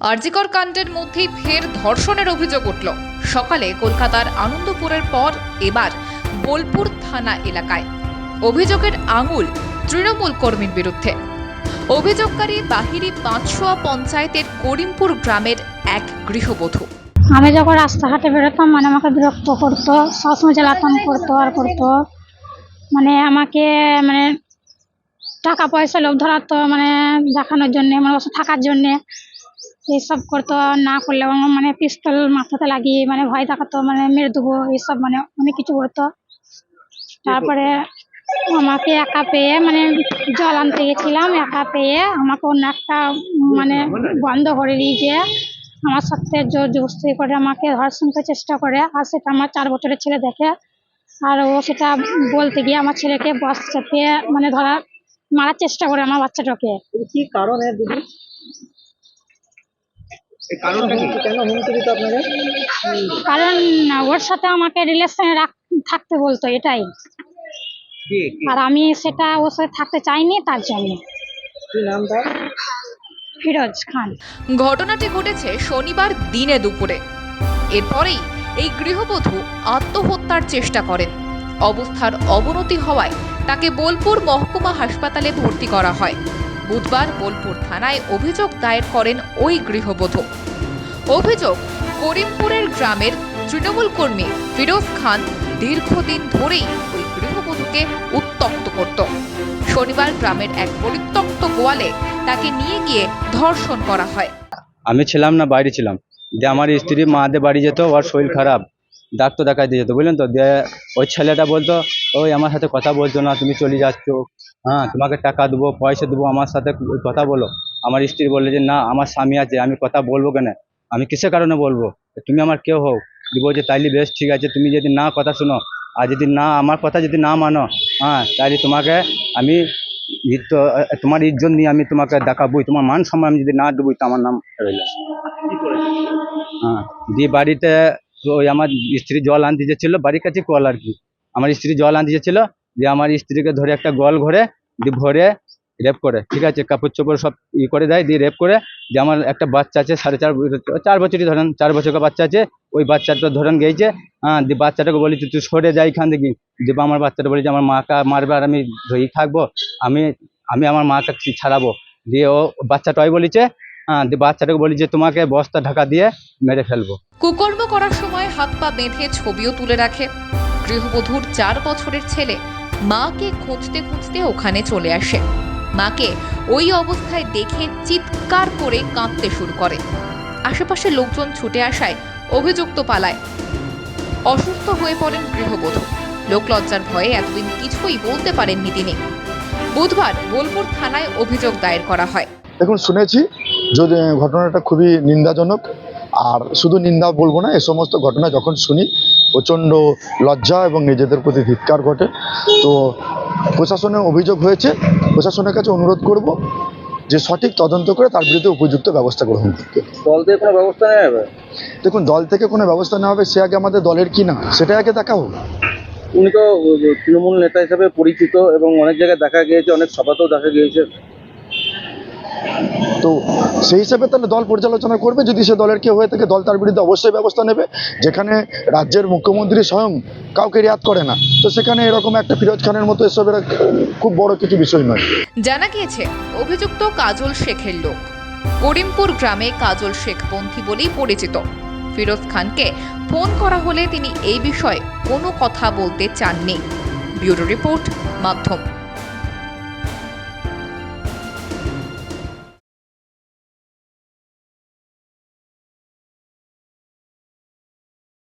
আরজিকর কাণ্ডের মধ্যেই ফের ধর্ষণের অভিযোগ উঠল। সকালে কলকাতার আনন্দপুরের পর এবার বোলপুর থানা এলাকায়। অভিযোগের আঙুল তৃণমূল কর্মীর বিরুদ্ধে। অভিযোগকারী বাহিরি পাঁচশোয়া পঞ্চায়েতের করিমপুর গ্রামের এক গৃহবধূ। আমি যখন রাস্তাঘাটে বেরোতাম মানে আমাকে বিরক্ত করতো, সবসময় জ্বালাতন করতো আর করতো। মানে আমাকে মানে টাকা পয়সা লোভ ধরাতো মানে দেখানোর জন্যে মানে থাকার জন্যে। এইসব করতো না করলে আমার মানে পিস্তল মাথাতে লাগিয়ে মানে ভয় দেখাতো মানে মেরে দেবো, এইসব মানে অনেক কিছু করতো। তারপরে আমাকে একা পেয়ে মানে জল আনতে গেছিলাম, একা পেয়ে আমাকে অন্য একটা মানে বন্ধ করে দিয়েছে আমার সাথে জোর জবস্তি করে আমাকে ধর্ষণ করার চেষ্টা করে, আর সেটা আমার চার বছরের ছেলে দেখে। আর ও সেটা বলতে গিয়ে আমার ছেলেকে বস চেপে মানে ধরা, মারার চেষ্টা করে আমার বাচ্চাটাকে। কি কারণে দিদি? কেন হুমকি দিত আপনাকে? কারণ ওর সাথে আমাকে রিলেশনে রাখ থাকতে বলতো এটাই। আর আমি সেটা ওর সাথে থাকতে চাইনি তার জন্য। কি নাম তার? ফিরোজ খান। ঘটনাটি ঘটেছে শনিবার দিনে দুপুরে। এরপরেই এই গৃহবধূ আত্মহত্যার চেষ্টা করেন। অবস্থার অবনতি হওয়ায় তাকে বোলপুর মহকুমা হাসপাতালে ভর্তি করা হয়। বুধবার বোলপুর থানায় অভিযোগ দায়ের করেন ওই গৃহবধূ। অভিযোগ, করিমপুরের গ্রামের তৃণমূল কর্মী ফিরোজ খান দীর্ঘদিন ধরেই ওই গৃহবধূকে উত্তক্ত করত। শনিবার গ্রামের এক পরিত্যক্ত গোয়ালে তাকে নিয়ে গিয়ে ধর্ষণ করা হয়। আমি ছিলাম না, বাইরে ছিলাম। যে আমার স্ত্রী মাদের বাড়ি যেত, ওর শরীর খারাপ। ডাক্তার দেখাই দিয়ে যেত, বুঝলেন তো? দিয়ে ওই ছেলেটা বলতো, ওই আমার সাথে কথা বলছো না, তুমি চলে যাচ্ছ। হ্যাঁ তোমাকে টাকা দেবো, পয়সা দেবো, আমার সাথে কথা বলো। আমার স্ত্রী বললে যে, না, আমার স্বামী আছে, আমি কথা বলব কেন? আমি কিসের কারণে বলব? তুমি আমার কেউ হোক দিব যে, তাইলে বেশ, ঠিক আছে, তুমি যদি না কথা শুনো, আর যদি না, আমার কথা যদি না মানো হ্যাঁ তাহলে তোমাকে আমি তোমার ইজ্জত নিয়ে আমি তোমাকে দেখাবই, তোমার মান সম্মান আমি যদি না দেবই, তো আমার নাম রইল। হ্যাঁ দিয়ে বাড়িতে তো ওই আমার স্ত্রী জল আনতে যেছিল বাড়ির কাছে কল আর কি। আমার স্ত্রী জল আনতে যেছিল দিয়ে আমার স্ত্রীকে ধরে একটা গল ঘরে, দিয়ে ভরে রেপ করে, ঠিক আছে? কাপড় চোপড় সব ই করে দেয়, দিয়ে রেপ করে যে আমার একটা বাচ্চা আছে, সাড়ে চার বছর- চার বছরই ধরেন, চার বছরের বাচ্চা আছে, ওই বাচ্চাটা ধরেন গেছে হ্যাঁ দিয়ে বাচ্চাটাকে বলি, তুই সরে যাই এখান থেকে। দিয়ে আমার বাচ্চাটা বলি যে, আমার মাকে মারবে আর আমি ধরেই থাকব, আমি আমি আমার মাকে ছাড়াবো। দিয়ে ও বাচ্চাটাই বলেছে হ্যাঁ দিয়ে বাচ্চাটাকে বলি যে, তোমাকে বস্তা ঢাকা দিয়ে মেরে ফেলব। কুকর্ম করার সময় হাত পা বেঁধে ছবিও তুলে রাখে। গৃহবধূর চার বছরের ছেলে মাকে খুঁজতে খুঁজতে ওখানে চলে আসে। মাকে ওই অবস্থায় দেখে চিৎকার করে কাঁদতে শুরু করে। আশেপাশে লোকজন ছুটে আসায় অভিযুক্ত পালায়। অসুস্থ হয়ে পড়েন গৃহবধূ। লোকলজ্জার ভয়ে এতদিন কিছুই বলতে পারেননি তিনি। বুধবার বোলপুর থানায় অভিযোগ দায়ের করা হয়। দেখুন, শুনেছি। যদি ঘটনাটা খুবই নিন্দাজনক আর শুধু নিন্দা বলব না এ সমস্ত ঘটনা যখন শুনি প্রচণ্ড লজ্জা এবং নিজেদের প্রতি ধিক্কার ঘটে। তো প্রশাসনে অভিযোগ হয়েছে প্রশাসনের কাছে অনুরোধ করব যে সঠিক তদন্ত করে তার বিরুদ্ধে উপযুক্ত ব্যবস্থা গ্রহণ করতে। দল থেকে কোনো ব্যবস্থা নেওয়া যাবে দেখুন দল থেকে কোনো ব্যবস্থা নেওয়া হবে সে আগে আমাদের দলের কি না সেটা আগে দেখা হোক। উনি তো তৃণমূল নেতা হিসেবে পরিচিত এবং অনেক জায়গায় দেখা গিয়েছে অনেক সভাতেও দেখা গিয়েছে। তো সেই হিসেবে তাহলে দল পর্যালোচনা করবে। যদি সে দলের কেউ হয়ে থাকে, দল তার বিরুদ্ধে অবশ্যই ব্যবস্থা নেবে। যেখানে রাজ্যের মুখ্যমন্ত্রী স্বয়ং কাউকে রিয়াদ করে না। তো সেখানে এরকম একটা ফিরোজ খানের মতো এসবের খুব বড় কিছু বিষয় নয়। জানা গিয়েছে, অভিযুক্ত কাজল শেখের লোক। করিমপুর গ্রামে কাজল শেখ পন্থী বলেই পরিচিত। ফিরোজ খানকে ফোন করা হলে তিনি এই বিষয়ে কোনো কথা বলতে চাননি। ব্যুরো রিপোর্ট, মাধ্যম।